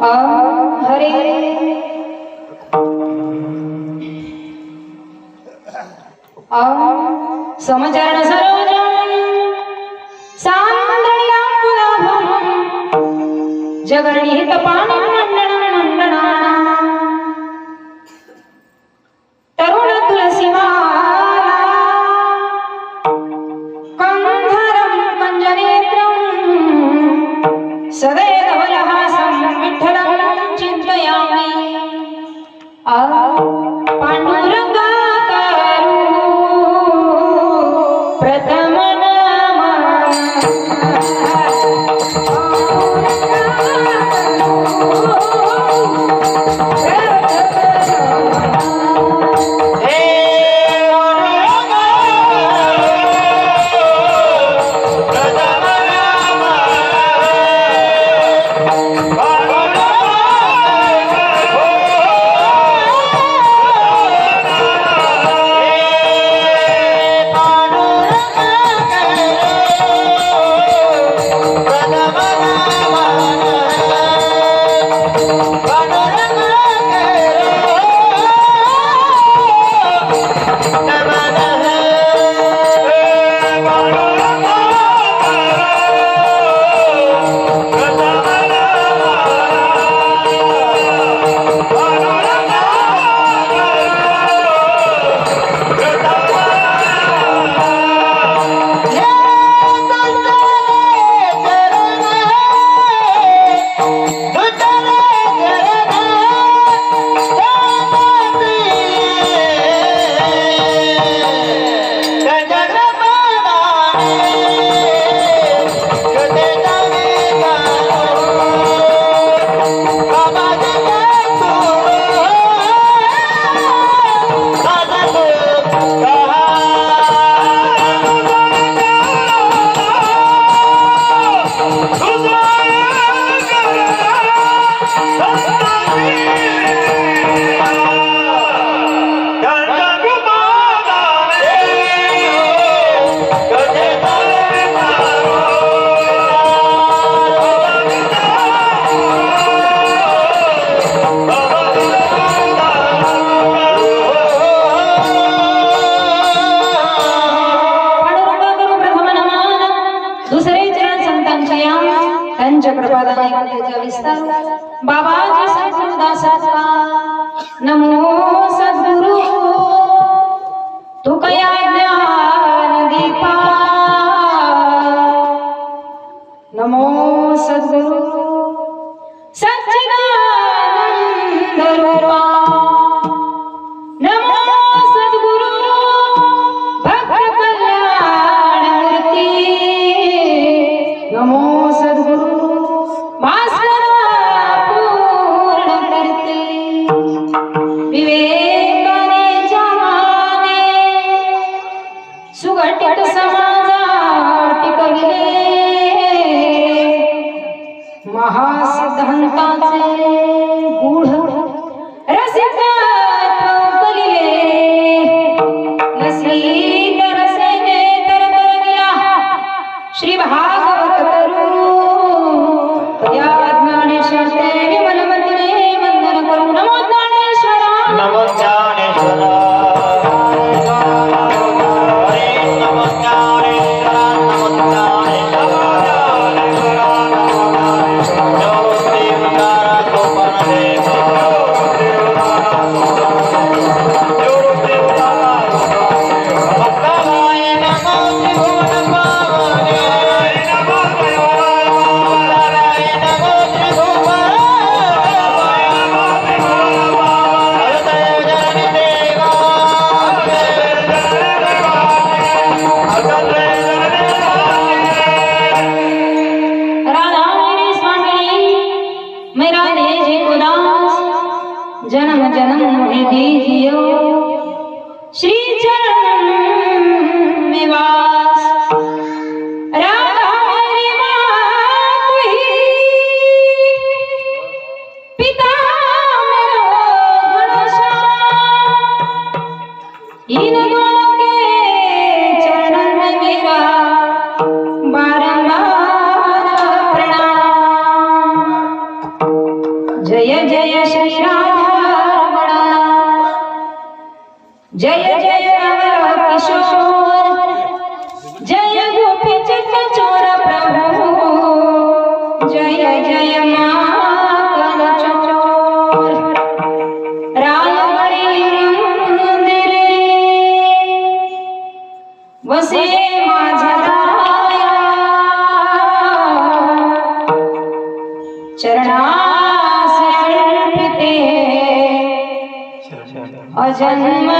हरे आ समचरण सरोजम सांदणिया पुलाभम जगरणीत पाणी Amen. तुम्हा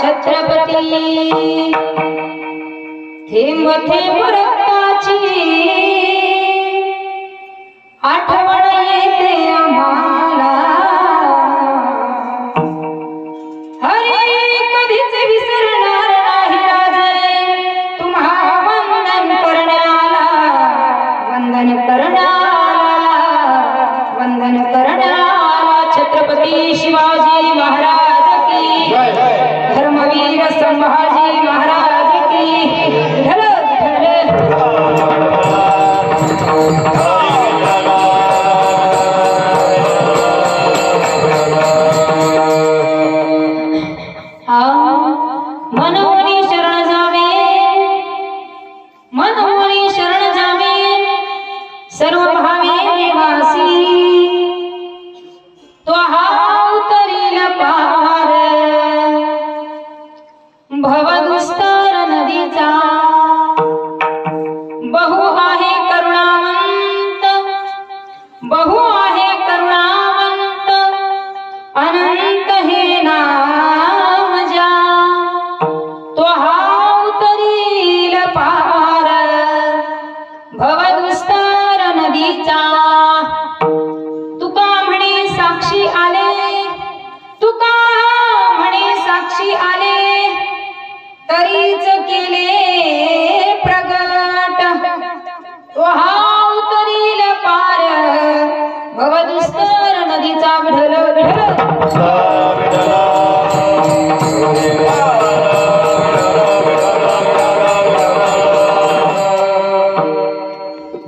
छत्रपती. थेंब थेंब रक्ताची संभाजी आहे करुणावंत। बहु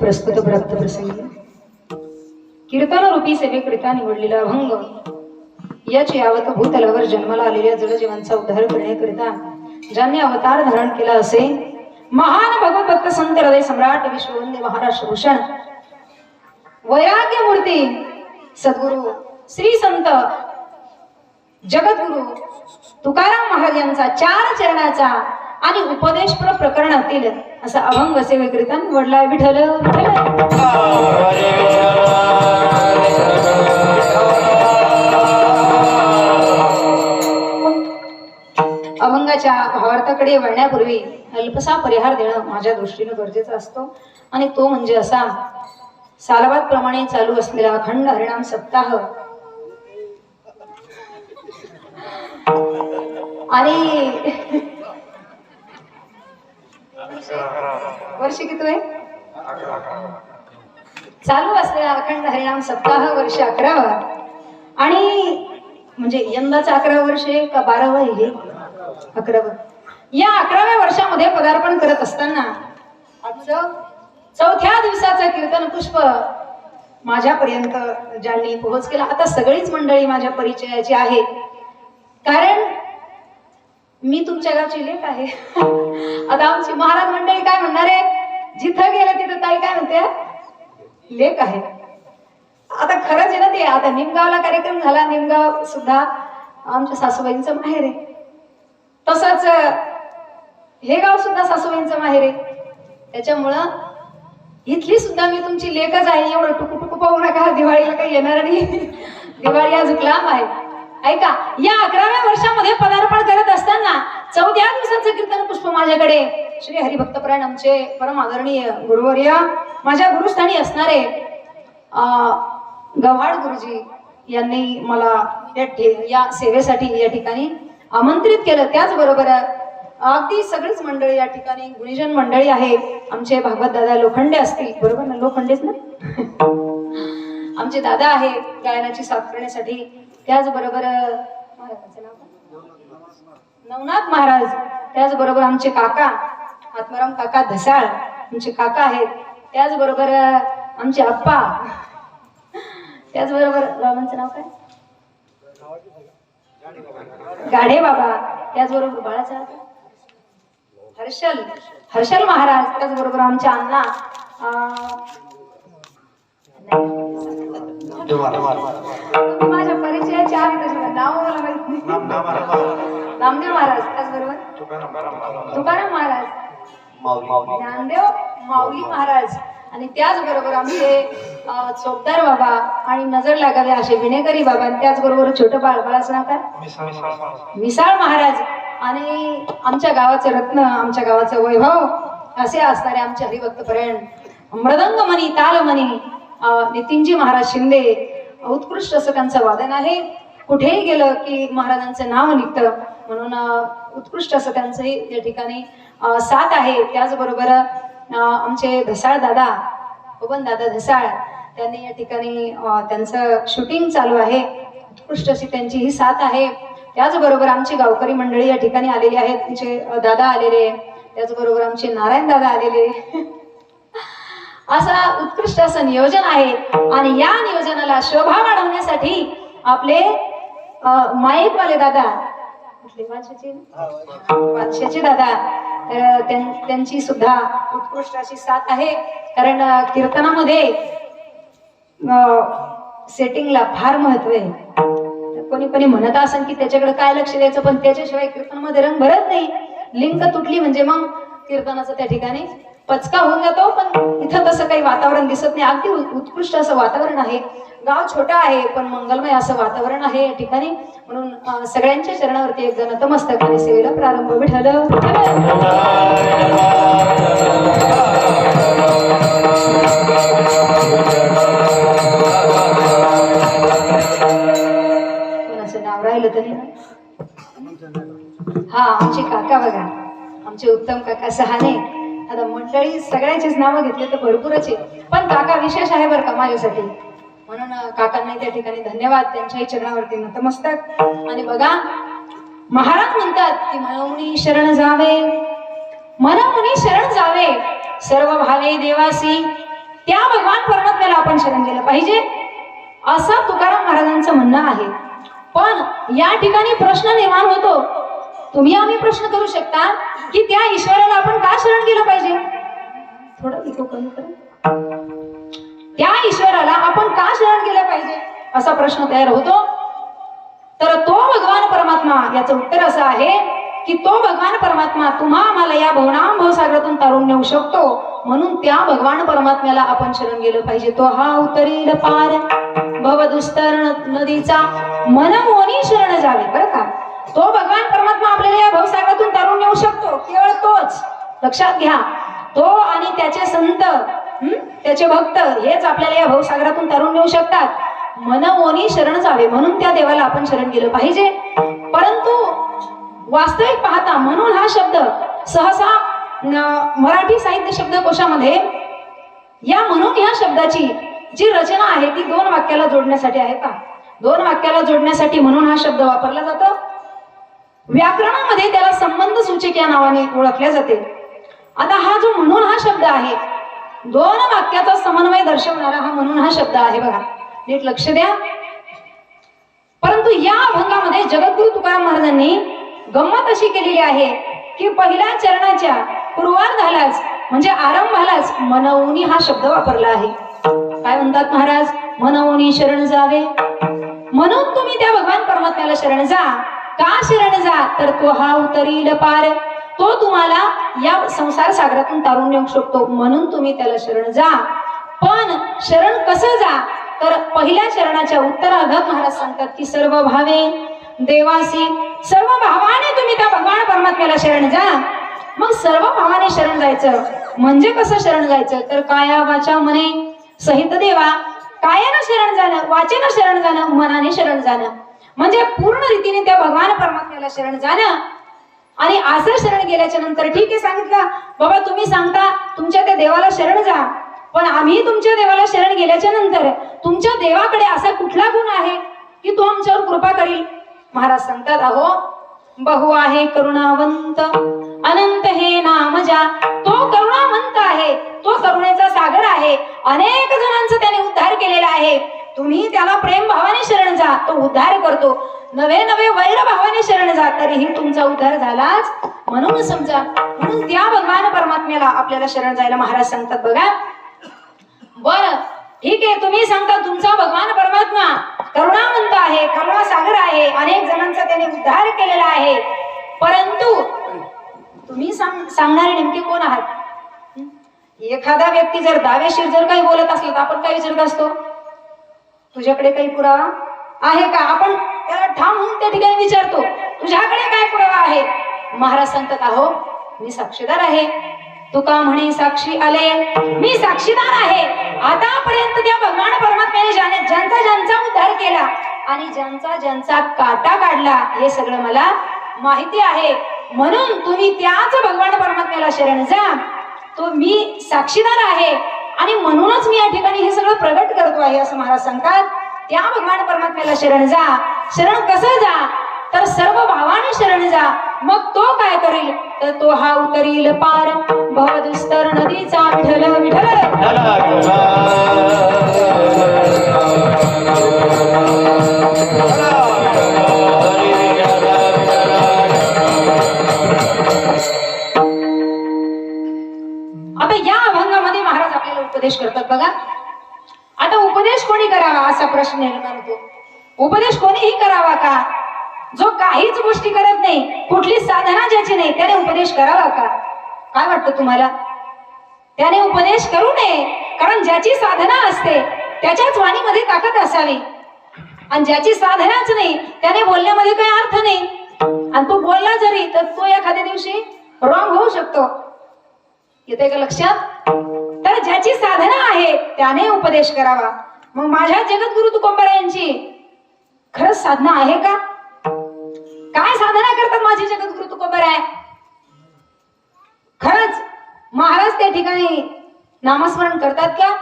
प्रस्तुत प्राप्त प्रसंगी. कीर्तन रूपी सेवेकरिता निवडलेला अभंग. याच यावत भूतलावर जन्माला आलेल्या जडजीवांचा उद्धार करण्याकरिता ज्यांनी अवतार धारण केला असे महान भगवत भक्त संत हृदय सम्राट विश्ववंदे महाराष्ट्र भूषण वैराग्य मूर्ती सद्गुरु श्री संत जगद्गुरु तुकाराम महाराज यांचा चार चरणाचा आणि उपदेशपर प्रकरणातील असा अभंग सेवेकरिता वडला विठल अभंगाच्या भावार्थाकडे वळण्यापूर्वी अल्पसा परिहार देणं माझ्या दृष्टीने गरजेचा असतो. आणि तो म्हणजे असा सालवाद प्रमाणे चालू असलेला अखंड हरिणाम सप्ताह आणि वर्ष किती आहे? चालू असलेला अखंड हरिणाम सप्ताह वर्ष अकरावा. आणि म्हणजे यंदाच अकरा वर्ष का बारावा आहे हे? अकरावं. या अकराव्या वर्षामध्ये पदार्पण करत असताना आजचं चौथ्या दिवसाचं कीर्तन पुष्प माझ्यापर्यंत ज्यांनी पोहोच केला. आता सगळीच मंडळी माझ्या परिचयाची आहे कारण मी तुमच्या गावची लेख आहे. आता आमची महाराज मंडळी काय म्हणणार आहे? जिथं गेलं तिथं ताई काय म्हणते? लेख आहे. आता खरंच आहे ना ते आता निमगावला कार्यक्रम झाला निमगाव सुद्धा आमच्या सासूबाईंचं माहेर आहे. तसंच हे गाव सुद्धा सासूबाईंचं माहेर आहे. त्याच्यामुळं इथली सुद्धा मी तुमची लेखच आहे. एवढं टुकू टुकू पाहू नका. दिवाळीला काही येणार नाही. दिवाळी अजून लांब आहे. ऐका या अकराव्या वर्षामध्ये पदार्पण करत असताना चौथ्या दिवसाचं कीर्तन पुष्प माझ्याकडे. श्री हरिभक्तप्राण आमचे परम आदरणीय गुरुवर्य माझ्या गुरुस्थानी असणारे गव्हाड गुरुजी यांनी मला या या सेवेसाठी या ठिकाणी आमंत्रित केलं. त्याचबरोबर अगदी सगळीच मंडळी या ठिकाणी गुणीजन मंडळी आहे. आमचे भागवत दादा लोखंडे असतील. बरोबर ना? लोखंडेच ना? आमचे दादा आहे गायनाची साथ करण्यासाठी. त्याचबरोबर महाराजांचं नाव नवनाथ महाराज. त्याचबरोबर आमचे काका आत्माराम काका धसाळ आमचे काका आहेत. त्याचबरोबर आमचे आप्पा. त्याचबरोबर बाबांचं नाव काय? गाढे बाबा. त्याचबरोबर बाळाचा हर्षल. हर्षल महाराज. त्याचबरोबर आमच्या अण्णा. नाव मला माहीत नाही नामदेव महाराज त्याचबरोबर तुकाराम महाराज. ज्ञानदेव माऊली महाराज. आणि त्याचबरोबर आमचे चोपदार बाबा आणि नजर लागावे असे विनेकरी बाबा आणि त्याचबरोबर छोटं बाळ बाळाचं नाव काय? मिसाळ महाराज. आणि आमच्या गावाचं रत्न आमच्या गावाचं वैभव असे असणारे आमचे हरिभक्तपरायण मृदंगमणी तालमणी अं, नितीनजी महाराज शिंदे उत्कृष्ट असं त्यांचं वादन आहे. कुठेही गेलं की महाराजांचं नाव निघतं. म्हणून उत्कृष्ट असं त्यांचंही त्या ठिकाणी साथ आहे. त्याचबरोबर आमचे धसाळ दादा बबन दादा धसाळ त्यांनी या ठिकाणी त्यांचं शूटिंग चालू आहे. उत्कृष्ट अशी त्यांची ही साथ आहे. त्याचबरोबर आमची गावकरी मंडळी या ठिकाणी आलेली आहेत. आमचे दादा आलेले त्याचबरोबर आमचे नारायण दादा आलेले असा उत्कृष्ट असं नियोजन आहे. आणि या नियोजनाला शोभा वाढवण्यासाठी आपले माईक वाले दादा. कुठले? दादा. तर त्यांची सुद्धा उत्कृष्ट अशी साथ आहे. कारण कीर्तनामध्ये सेटिंगला फार महत्त्व आहे. कोणी कोणी म्हणत असेल की त्याच्याकडे काय लक्ष द्यायचं पण त्याच्याशिवाय कीर्तनामध्ये रंग भरत नाही. लिंक तुटली म्हणजे मग कीर्तनाचं त्या ठिकाणी पचका होऊन जातो पण इथं तसं काही वातावरण दिसत नाही. अगदी उत्कृष्ट असं वातावरण आहे. गाव छोटं आहे पण मंगलमय असं वातावरण आहे या ठिकाणी. म्हणून सगळ्यांच्या चरणावरती एक जण नतमस्तकाने सेवेला प्रारंभ विठल कोणाचं नाव राहिलं तरी? हा आमचे काका बघा. आमचे उत्तम काका सहाने. आता मंडळी सगळ्याचेच नावं घेतले तर भरपूरच आहे. पण काका विशेष आहे बरं का माझ्यासाठी. म्हणून अं, काकांना त्या ठिकाणी धन्यवाद. त्यांच्याही चरणावरती नतमस्तक. आणि बघा महाराज म्हणतात की मनमुनी शरण जावे. मनमुनी शरण जावे. सर्व भावे देवासी. त्या भगवान परमात्म्याला आपण शरण गेलं पाहिजे. असं तुकाराम महाराजांचं म्हणणं आहे. पण या ठिकाणी प्रश्न निर्माण होतो. तुम्ही आम्ही प्रश्न करू शकता की त्या ईश्वराला आपण का शरण गेलं पाहिजे? थोडं कमी करू. त्या ईश्वराला आपण का शरण गेलं पाहिजे? असा प्रश्न तयार होतो. तर तो भगवान परमात्मा याचं उत्तर असं आहे की तो भगवान परमात्मा तुम्हा आम्हाला या भवनाम भवसागरातून तारून नेऊ शकतो. म्हणून त्या भगवान परमात्म्याला आपण शरण गेलं पाहिजे. तो हा उतरील पार. भवदुस्तर नदीचा मनमोनी शरण जावे. बरं का? तो भगवान परमात्मा आपल्याला या भवसागरातून तारून नेऊ शकतो. केवळ तोच. लक्षात घ्या. तो आणि त्याचे संत त्याचे भक्त हेच आपल्याला या भाऊसागरातून तारून नेऊ शकतात. मनमोनी शरण जावे म्हणून त्या देवाला आपण शरण गेलं पाहिजे. परंतु वास्तविक पाहता म्हणून हा शब्द सहसा मराठी साहित्य शब्दकोशामध्ये या म्हणून या शब्दाची जी रचना आहे ती दोन वाक्याला जोडण्यासाठी आहे का? दोन वाक्याला जोडण्यासाठी म्हणून हा शब्द वापरला जातो. व्याकरणामध्ये त्याला संबंध सूचक या नावाने ओळखले जाते. आता हा जो म्हणून हा शब्द आहे दोन वाक्याचा समन्वय दर्शवणारा हा म्हणून हा शब्द आहे बघा. नीट लक्ष द्या. परंतु या अभंगामध्ये जगद्गुरु तुकाराम महाराजांनी गंमत अशी केलेली आहे की पहिल्या चरणाच्या पूर्वार्धालाच म्हणजे आरंभालाच मनवूनी हा शब्द वापरला आहे. काय म्हणतात महाराज? मनवनी शरण जावे. म्हणून तुम्ही त्या भगवान परमात्म्याला शरण जा. का शरण जा? तर तो हा उतरील पार. तो तुम्हाला या संसार सागरातून तारून नेऊ शकतो. म्हणून तुम्ही त्याला शरण जा. पण शरण कसं जा? तर पहिल्या चरणाच्या उत्तरार्धात महाराज सांगतात की सर्व भावे देवासी सर्व भावाने तुम्ही त्या भगवान परमात्म्याला शरण जा. मग सर्व भावाने शरण जायचं. म्हणजे कसं शरण जायचं? तर काया वाचा मने सहित देवा कायानं शरण जाणं? वाचेनं शरण जाणं? मनाने शरण जाणं. म्हणजे पूर्ण रीतीने त्या भगवान परमात्म्याला शरण जाणं. आणि असं शरण गेल्याच्यानंतर ठीक आहे सांगितलं. बाबा तुम्ही सांगता तुमच्या त्या देवाला शरण जा. पण आम्ही तुमच्या देवाला शरण गेल्याच्यानंतर तुमच्या देवाकडे असा कुठला गुण आहे की तो आमच्यावर कृपा करील? महाराज सांगतात अहो बहु आहे करुणावंत अनंत हे नामजा तो करुणावंत आहे तो करुणे सागर आहे. अनेक जणांचा त्याने उद्धार केलेला आहे. तुम्ही त्याला प्रेम भावाने शरण जा. तो उद्धार करतो. नवे नवे वैर भावाने शरण जा. तरीही तुमचा उद्धार झालाच. म्हणून समजा म्हणून त्या भगवान परमात्म्याला आपल्याला शरण जायला महाराज सांगतात बघा. बर ठीक आहे. तुम्ही सांगता तुमचा भगवान परमात्मा करुणावंत आहे करुणा सागर आहे. अनेक जणांचा त्याने उद्धार केलेला आहे. परंतु तुम्ही सांग सांगणारे नेमके कोण आहात? एखादा व्यक्ती जर दावेशीर जर काही बोलत असला तर आपण काय विचारत असतो? तुझ्याकडे काही पुरावा आहे का? आपण त्याला ठाम होऊन त्या ठिकाणी विचारतो तुझ्याकडे काय पुरावा आहे? महाराज सांगतात अहो मी साक्षीदार आहे. तुका म्हणे साक्षी आले. मी साक्षीदार आहे. आतापर्यंत त्या भगवान परमात्म्याने ज्याने ज्यांचा ज्यांचा उद्धार केला आणि ज्यांचा ज्यांचा काटा काढला हे सगळं मला माहिती आहे. म्हणून तुम्ही त्याच भगवान परमात्म्याला शरण जा. तो मी साक्षीदार आहे. आणि म्हणूनच मी या ठिकाणी हे सगळं प्रगट करतो आहे असं महाराज सांगतात. त्या भगवान परमात्म्याला शरण जा. शरण कसं जा? तर सर्व भावाने शरण जा. मग तो काय करेल? तर तो हा उतरील पार. भवदुस्तर नदीचा विठल विठल करतात बघा. आता उपदेश कोणी करावा असा प्रश्न निर्माण होतो उपदेश कोणीही करावा का? जो काहीच गोष्टी करत नाही कुठली साधना ज्याची नाही त्याने उपदेश करावा का? काय वाटतं तुम्हाला? त्याने उपदेश करू नये कारण ज्याची साधना असते त्याच्याच वाणीमध्ये ताकद असावी. आणि ज्याची साधनाच नाही त्याने बोलण्यामध्ये काही अर्थ नाही. आणि तो बोलला जरी तर तो एखाद्या दिवशी रॉंग होऊ शकतो. येते का लक्षात? तर ज्याची साधना आहे त्याने उपदेश करावा. मग माझ्या जगद्गुरु तुकोंबरा यांची खरंच साधना आहे का? काय साधना करतात माझे जगद्गुरु तुकोंबरा आहे खरंच महाराज त्या ठिकाणी नामस्मरण करतात का?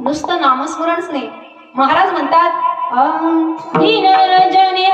नुसतं नामस्मरणच नाही. महाराज म्हणतात "अं, दीन जनी